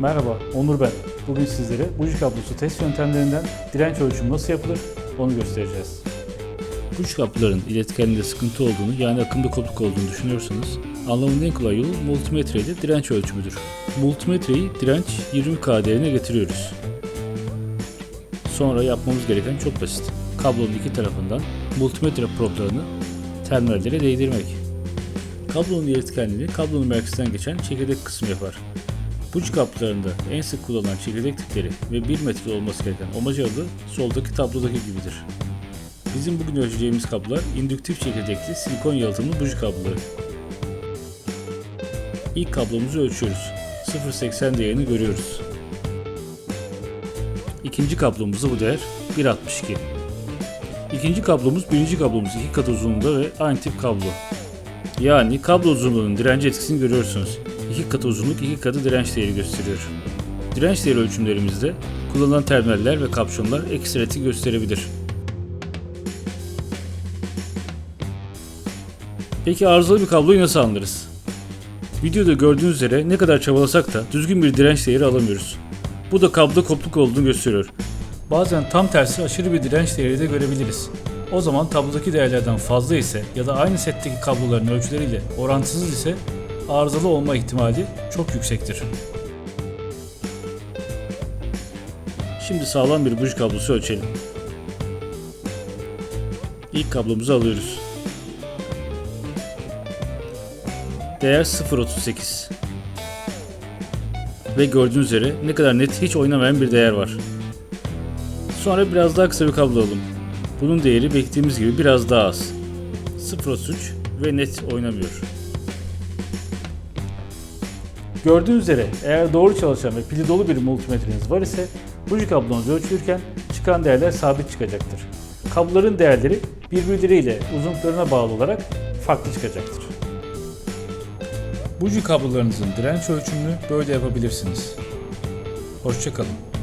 Merhaba, Onur ben. Bugün sizlere buji kablosu test yöntemlerinden direnç ölçümü nasıl yapılır onu göstereceğiz. Buji kabloların iletkenliğinde sıkıntı olduğunu yani akımda kopukluk olduğunu düşünüyorsanız anlamının en kolay yolu multimetre ile direnç ölçümüdür. Multimetreyi direnç 20K değerine getiriyoruz. Sonra yapmamız gereken çok basit. Kablonun iki tarafından multimetre problarını terminallere değdirmek. Kablonun iletkenliğini kablonun merkezinden geçen çekirdek kısmı yapar. Buji kaplarında en sık kullanılan çekirdek tipleri ve 1 metre olması gereken omacalı soldaki tablodaki gibidir. Bizim bugün ölçeceğimiz kablolar indüktif çekirdekli silikon yalıtımlı buji kabloları. İlk kablomuzu ölçüyoruz. 0.80 değerini görüyoruz. İkinci kablomuzda bu değer 1.62. İkinci kablomuz birinci kablomuz iki kat uzunluğunda ve aynı tip kablo. Yani kablo uzunluğunun direnci etkisini görüyorsunuz. İki katı uzunluk iki katı direnç değeri gösteriyor. Direnç değeri ölçümlerimizde kullanılan terminaller ve kapşonlar ekstreti gösterebilir. Peki arızalı bir kabloyu nasıl anlarız? Videoda gördüğünüz üzere ne kadar çabalasak da düzgün bir direnç değeri alamıyoruz. Bu da kabloda kopukluk olduğunu gösteriyor. Bazen tam tersi aşırı bir direnç değeri de görebiliriz. O zaman tablodaki değerlerden fazla ise ya da aynı setteki kabloların ölçüleriyle orantısız ise arızalı olma ihtimali çok yüksektir. Şimdi sağlam bir buji kablosu ölçelim. İlk kablomuzu alıyoruz. Değer 0.38. Ve gördüğünüz üzere ne kadar net hiç oynamayan bir değer var. Sonra biraz daha kısa bir kablo alalım. Bunun değeri beklediğimiz gibi biraz daha az. 0.33 ve net oynamıyor. Gördüğünüz üzere eğer doğru çalışan ve pili dolu bir multimetreniz var ise buji kablonuz ölçülürken çıkan değerler sabit çıkacaktır. Kabloların değerleri birbirleriyle uzunluklarına bağlı olarak farklı çıkacaktır. Buji kablolarınızın direnç ölçümünü böyle yapabilirsiniz. Hoşçakalın.